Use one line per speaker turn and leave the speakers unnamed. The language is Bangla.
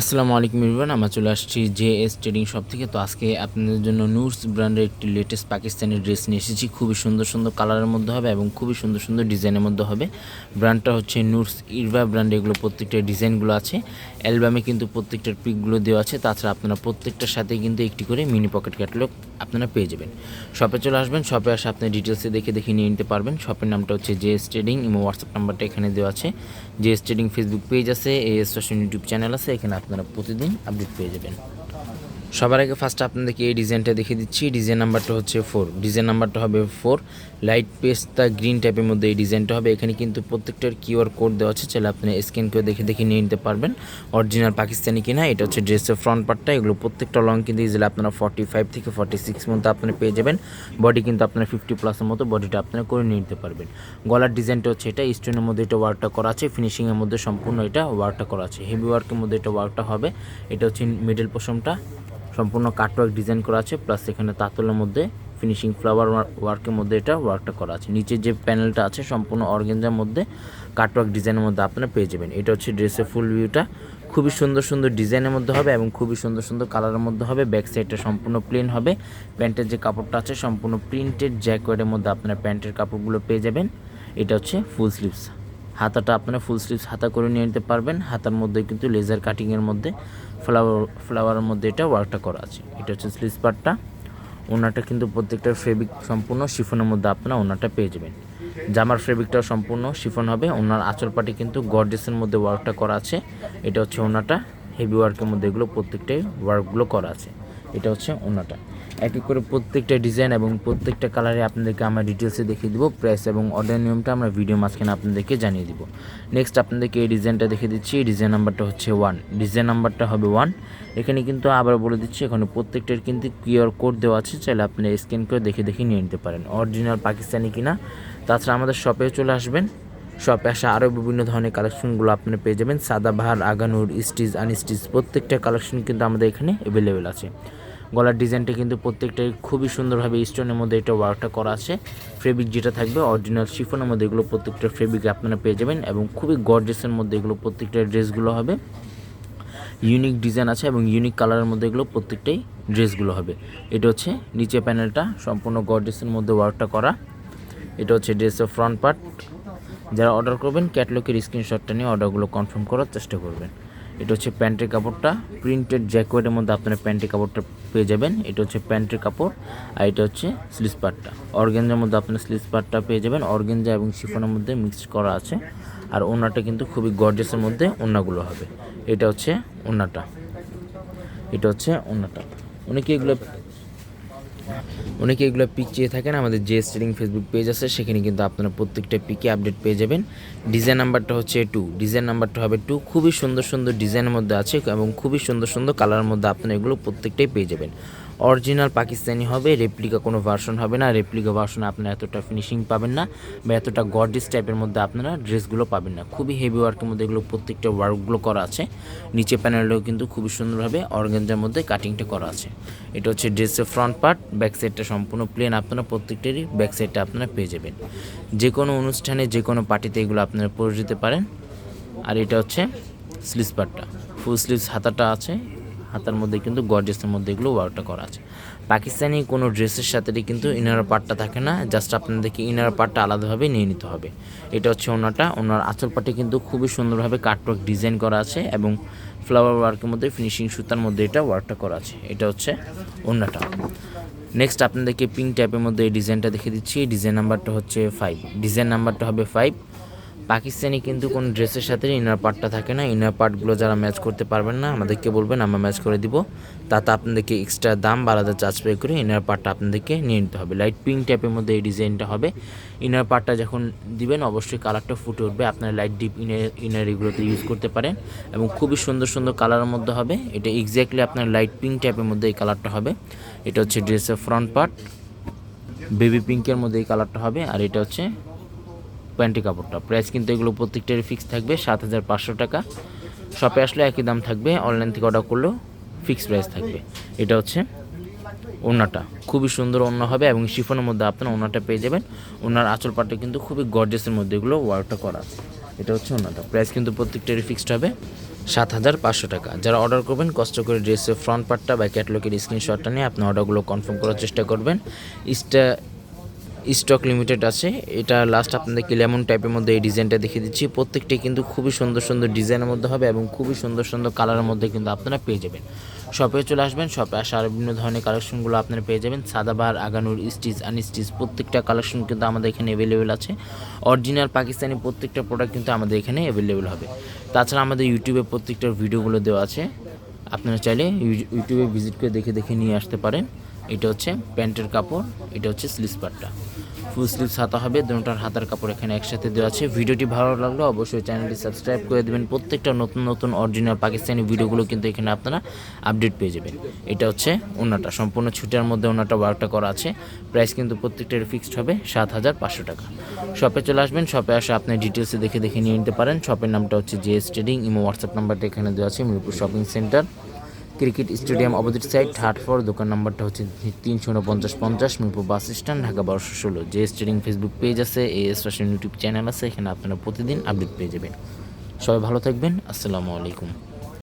আসসালামু আলাইকুম ইরবান আমরা চলে আসছি জে এস ট্রেডিং শপ থেকে। তো আজকে আপনাদের জন্য নুরস ব্র্যান্ডের একটি লেটেস্ট পাকিস্তানি ড্রেস নিয়ে এসেছি। খুবই সুন্দর সুন্দর কালারের মধ্যে হবে এবং খুবই সুন্দর সুন্দর ডিজাইনের মধ্যে হবে। ব্র্যান্ডটা হচ্ছে নুরস ইরভা ব্র্যান্ড এগুলো প্রত্যেকটা ডিজাইনগুলো আছে। অ্যালবামে কিন্তু প্রত্যেকটার পিকগুলো দেওয়া আছে। তাছাড়া আপনারা প্রত্যেকটার সাথে কিন্তু একটি করে মিনি পকেট ক্যাটালগ আপনারা পেয়ে যাবেন। শপে চলে আসবেন শপে আসে আপনি ডিটেলসে দেখে দেখে নিয়ে নিতে পারবেন। শপের নামটা হচ্ছে জে এস ট্রেডিং এবং হোয়াটসঅ্যাপ নাম্বারটা এখানে দেওয়া আছে। J S trading Facebook page আছে এ এস ইউটিউব চ্যানেল আছে, এখানে আপনারা প্রতিদিন আপডেট পেয়ে যাবেন। সবার আগে ফার্স্ট আপনাদেরকে এই ডিজাইনটা দেখিয়ে দিচ্ছি। ডিজাইন নাম্বারটা হচ্ছে ফোর ডিজাইন নাম্বারটা হবে ফোর লাইট পেস্তা গ্রিন টাইপের মধ্যে এই ডিজাইনটা হবে। এখানে কিন্তু প্রত্যেকটার কিউআর কোড দেওয়া আছে। চাইলে আপনি স্ক্যান করে দেখে দেখে নিয়ে নিতে পারবেন। অরিজিনাল পাকিস্তানি কিনা, এটা হচ্ছে ড্রেসের ফ্রন্ট পার্টটা এগুলো প্রত্যেকটা লং কিন্তু ইজিলি আপনারা ফর্টি ফাইভ থেকে ফর্টি সিক্স মধ্যে আপনারা পেয়ে যাবেন। বডি কিন্তু আপনার ফিফটি প্লাসের মতো বডিটা আপনারা করে নিয়ে নিতে পারবেন। গলার ডিজাইনটা হচ্ছে এটা। স্টোনের মধ্যে এটা ওয়ার্কটা করা আছে। ফিনিশিংয়ের মধ্যে সম্পূর্ণ এটা ওয়ার্কটা করা আছে। হেভি ওয়ার্কের মধ্যে এটা ওয়ার্কটা হবে। এটা হচ্ছে মিডল পোশনটা সম্পূর্ণ কাটওয়ার্ক ডিজাইন করা আছে প্লাস এখানে তাতলের মধ্যে ফিনিশিং ফ্লাওয়ার ওয়ার্কের মধ্যে এটা ওয়ার্কটা করা আছে। নিচে যে প্যানেলটা আছে, সম্পূর্ণ অর্গেঞ্জার মধ্যে কাটওয়ার্ক ডিজাইনের মধ্যে আপনারা পেয়ে যাবেন। এটা হচ্ছে ড্রেসের ফুল ভিউটা খুবই সুন্দর সুন্দর ডিজাইনের মধ্যে হবে এবং খুবই সুন্দর সুন্দর কালারের মধ্যে হবে। ব্যাক সাইডটা সম্পূর্ণ প্লেন হবে। প্যান্টের যে কাপড়টা আছে, সম্পূর্ণ প্রিন্টেড জ্যাকওয়ার্ডের মধ্যে আপনারা প্যান্টের কাপড়গুলো পেয়ে যাবেন। এটা হচ্ছে ফুল স্লিভস হাতাটা আপনারা ফুল স্লিভস হাতা করে নিয়ে নিতে পারবেন। হাতার মধ্যে কিন্তু লেজার কাটিংয়ের মধ্যে ফ্লাওয়ার ফ্লাওয়ারের মধ্যে এটা ওয়ার্কটা করা আছে। এটা হচ্ছে স্লিভস পার্টটা ওনাটা কিন্তু প্রত্যেকটা ফেব্রিক সম্পূর্ণ শিফনের মধ্যে আপনারা ওনাটা পেয়ে যাবেন। জামার ফেব্রিকটাও সম্পূর্ণ শিফন হবে। ওনার আঁচল পাটি কিন্তু গর্ডেসের মধ্যে ওয়ার্কটা করা আছে। এটা হচ্ছে ওনাটা। হেভি ওয়ার্কের মধ্যে এগুলো প্রত্যেকটাই ওয়ার্কগুলো করা আছে। এটা হচ্ছে ওনাটা। এক এক করে প্রত্যেকটা ডিজাইন এবং প্রত্যেকটা কালারে আপনাদেরকে আমরা ডিটেলসে দেখিয়ে দিব প্রাইস এবং অর্ডার নিয়মটা আমরা ভিডিও মাঝখানে আপনাদেরকে জানিয়ে দিব। নেক্সট আপনাদেরকে এই ডিজাইনটা দেখে দিচ্ছি, এই ডিজাইন নাম্বারটা হচ্ছে ওয়ান ডিজাইন নাম্বারটা হবে ওয়ান এখানে কিন্তু আবার বলে দিচ্ছি, এখানে প্রত্যেকটার কিন্তু কিউআর কোড দেওয়া আছে, চাইলে আপনি স্ক্যান করে দেখে দেখে নিয়ে নিতে পারেন। অরিজিনাল পাকিস্তানি কিনা। তাছাড়া আমাদের শপে চলে আসবেন। শপে আসা আরও বিভিন্ন ধরনের কালেকশনগুলো আপনি পেয়ে যাবেন। সাদাবাহার আগানুর, স্টিচ, আনস্টিচ, প্রত্যেকটা কালেকশন কিন্তু আমাদের এখানে অ্যাভেলেবেল আছে। গলার ডিজাইনটা কিন্তু প্রত্যেকটাই খুবই সুন্দরভাবে স্টোনের মধ্যে এটা ওয়ার্কটা করা আছে। ফেব্রিক যেটা থাকবে অরিজিনাল শিফনের মধ্যে এগুলো প্রত্যেকটা ফেব্রিক আপনারা পেয়ে যাবেন এবং খুবই গর্জেসের মধ্যে এগুলো প্রত্যেকটা ড্রেসগুলো হবে। ইউনিক ডিজাইন আছে এবং ইউনিক কালারের মধ্যে এগুলো প্রত্যেকটাই ড্রেসগুলো হবে। এটা হচ্ছে নিচে প্যানেলটা সম্পূর্ণ গর্জেসের মধ্যে ওয়ার্কটা করা। এটা হচ্ছে ড্রেসের ফ্রন্ট পার্ট যারা অর্ডার করবেন ক্যাটলগের স্ক্রিনশটটা নিয়ে অর্ডারগুলো কনফার্ম করার চেষ্টা করবেন। এটা হচ্ছে প্যান্টের কাপড়টা। প্রিন্টেড জ্যাকওয়েটের মধ্যে আপনারা প্যান্টের কাপড়টা পেয়ে যাবেন। এটা হচ্ছে প্যান্টের কাপড় আর এটা হচ্ছে স্লিস পার্টটা অর্গেঞ্জার মধ্যে আপনার স্লিস পার্টটা পেয়ে যাবেন। অর্গেঞ্জা এবং শিফনের মধ্যে মিক্সড করা আছে। আর ওনাটা কিন্তু খুবই গর্জেসের মধ্যে ওনাগুলো হবে। এটা হচ্ছে ওনাটা এটা হচ্ছে ওনাটা অনেকে এগুলো অনেকে এগুলো পিক চেয়ে থাকেন, আমাদের যে স্টিলিং ফেসবুক পেজ আছে, সেখানে কিন্তু আপনারা প্রত্যেকটা পিকে আপডেট পেয়ে যাবেন। ডিজাইন নাম্বারটা হচ্ছে টু ডিজাইন নাম্বারটা হবে টু খুবই সুন্দর সুন্দর ডিজাইনের মধ্যে আছে এবং খুবই সুন্দর সুন্দর কালারের মধ্যে আপনারা এগুলো প্রত্যেকটাই পেয়ে যাবেন। অরিজিনাল পাকিস্তানি হবে রেপ্লিকা কোনো ভার্সন হবে না রেপ্লিকা ভার্সনে আপনারা এতটা ফিনিশিং পাবেন না বা এতটা গর্ডিস টাইপের মধ্যে আপনারা ড্রেসগুলো পাবেন না। খুবই হেভি ওয়ার্কের মধ্যে এগুলো প্রত্যেকটা ওয়ার্কগুলো করা আছে। নিচে প্যানেলটাও কিন্তু খুবই সুন্দরভাবে অর্গেঞ্জার মধ্যে কাটিংটা করা আছে। এটা হচ্ছে ড্রেসের ফ্রন্ট পার্ট ব্যাক সাইডটা সম্পূর্ণ প্লেন আপনারা প্রত্যেকটারই ব্যাক সাইডটা আপনারা পেয়ে যাবেন। যে কোনো অনুষ্ঠানে, যে কোনো পার্টিতে এগুলো আপনারা পরে যেতে পারেন। আর এটা হচ্ছে স্লিভস পার্টটা ফুল স্লিভস হাতাটা আছে। হাতার মধ্যে কিন্তু গর্জেসের মধ্যে এগুলো ওয়ার্কটা করা আছে। পাকিস্তানি কোনো ড্রেসের সাথে কিন্তু ইনার পার্টটা থাকে না জাস্ট আপনাদেরকে ইনার পার্টটা আলাদাভাবে নিয়ে নিতে হবে। এটা হচ্ছে ওনাটা ওনার আঁচল পাটে কিন্তু খুবই সুন্দরভাবে কাটওয়ার্ক ডিজাইন করা আছে এবং ফ্লাওয়ার ওয়ার্কের মধ্যে ফিনিশিং সুতার মধ্যে এটা ওয়ার্কটা করা আছে। এটা হচ্ছে ওনাটা নেক্সট আপনাদেরকে পিঙ্ক টাইপের মধ্যে এই ডিজাইনটা দেখে দিচ্ছি। ডিজাইন নাম্বারটা হচ্ছে ফাইভ ডিজাইন নাম্বারটা হবে ফাইভ পাকিস্তানি কিন্তু কোনো ড্রেসের সাথে ইনার পার্টটা থাকে না। ইনার পার্টগুলো যারা ম্যাচ করতে পারবেন না, আমাদেরকে বলবেন, আমরা ম্যাচ করে দিব। তাতে আপনাদেরকে এক্সট্রা দাম বা চার্জ পে করে ইনার পার্টটা আপনাদেরকে নিয়ে নিতে হবে। লাইট পিঙ্ক টাইপের মধ্যে এই ডিজাইনটা হবে। ইনার পার্টটা যখন দিবেন, অবশ্যই কালারটা ফুটে উঠবে। আপনারা লাইট ডিপ ইনার ইনার এগুলোতে ইউজ করতে পারেন। এবং খুবই সুন্দর সুন্দর কালারের মধ্যে হবে। এটা এক্স্যাক্টলি আপনার লাইট পিঙ্ক টাইপের মধ্যে এই কালারটা হবে। এটা হচ্ছে ড্রেসের ফ্রন্ট পার্ট বেবি পিঙ্কের মধ্যে এই কালারটা হবে। আর এটা হচ্ছে প্যান্টি কাপড়টা। প্রাইস কিন্তু এগুলো প্রত্যেকটারই ফিক্স থাকবে, সাত হাজার পাঁচশো টাকা। শপে আসলে একই দাম থাকবে অনলাইন থেকে অর্ডার করলেও ফিক্স প্রাইস থাকবে। এটা হচ্ছে ওনাটা খুবই সুন্দর ওন্য হবে এবং শিফনের মধ্যে আপনারা ওনাটা পেয়ে যাবেন। ওনার আঁচল পাটটা কিন্তু খুবই গর্জেসের মধ্যে এগুলো ওয়ার্কটা করা আছে। এটা হচ্ছে ওনাটা প্রাইস কিন্তু প্রত্যেকটারই ফিক্সড হবে, সাত হাজার পাঁচশো টাকা। যারা অর্ডার করবেন, কষ্ট করে ড্রেসের ফ্রন্ট পার্টটা বা ক্যাটলগের স্ক্রিনশটটা নিয়ে আপনি অর্ডারগুলো কনফার্ম করার চেষ্টা করবেন। ইস্টা স্টক লিমিটেড আছে। এটা লাস্ট আপনাদেরকে লেমন টাইপের মধ্যে এই ডিজাইনটা দেখিয়ে দিচ্ছি। প্রত্যেকটি কিন্তু খুবই সুন্দর সুন্দর ডিজাইনের মধ্যে হবে এবং খুবই সুন্দর সুন্দর কালারের মধ্যে কিন্তু আপনারা পেয়ে যাবেন। শপে চলে আসবেন শপে আসা আর বিভিন্ন ধরনের কালেকশনগুলো আপনারা পেয়ে যাবেন। সাদাবাহার আগানুর স্টিচ আনস্টিচ প্রত্যেকটা কালেকশন কিন্তু আমাদের এখানে অ্যাভেলেবেল আছে। অরিজিনাল পাকিস্তানি প্রত্যেকটা প্রোডাক্ট কিন্তু আমাদের এখানে অ্যাভেলেবেল হবে। তাছাড়া আমাদের ইউটিউবে প্রত্যেকটা ভিডিওগুলো দেওয়া আছে। আপনারা চাইলে ইউ- ইউটিউবে ভিজিট করে দেখে দেখে নিয়ে আসতে পারেন। এটা হচ্ছে প্যান্টের কাপড়, এটা হচ্ছে স্লিভস পার্টটা ফুল স্লিভস হাতা হবে, দুটার হাতার কাপড় এখানে একসাথে দেওয়া আছে। ভিডিওটি ভালো লাগলে অবশ্যই চ্যানেলটি সাবস্ক্রাইব করে দেবেন। প্রত্যেকটা নতুন নতুন অরিজিনাল পাকিস্তানি ভিডিওগুলো কিন্তু এখানে আপনারা আপডেট পেয়ে যাবেন। এটা হচ্ছে ওনাটা সম্পূর্ণ ছুটির মধ্যে ওনাটা ওয়ার্কটা করা আছে। প্রাইস কিন্তু প্রত্যেকটার ফিক্সড হবে, সাত হাজার পাঁচশো টাকা। শপে চলে আসবেন শপে আসে আপনি ডিটেলসে দেখে দেখে নিয়ে নিতে পারেন। শপের নামটা হচ্ছে জেএস ট্রেডিং ইমো হোয়াটসঅ্যাপ নাম্বারটা এখানে দেওয়া আছে, Mirpur shopping centre cricket stadium opposite side third floor দোকান নাম্বারটা হচ্ছে তিনশো উনপঞ্চাশ পঞ্চাশ পঞ্চাশ মিরপুর বাস স্ট্যান্ড, ঢাকা বারোশো ষোলো। যে স্টেডিং ফেসবুক পেজ আছে, A S fashion YouTube channel আছে, এখানে আপনারা প্রতিদিন আপডেট পেয়ে যাবেন। সবাই ভালো থাকবেন, আসসালামু আলাইকুম।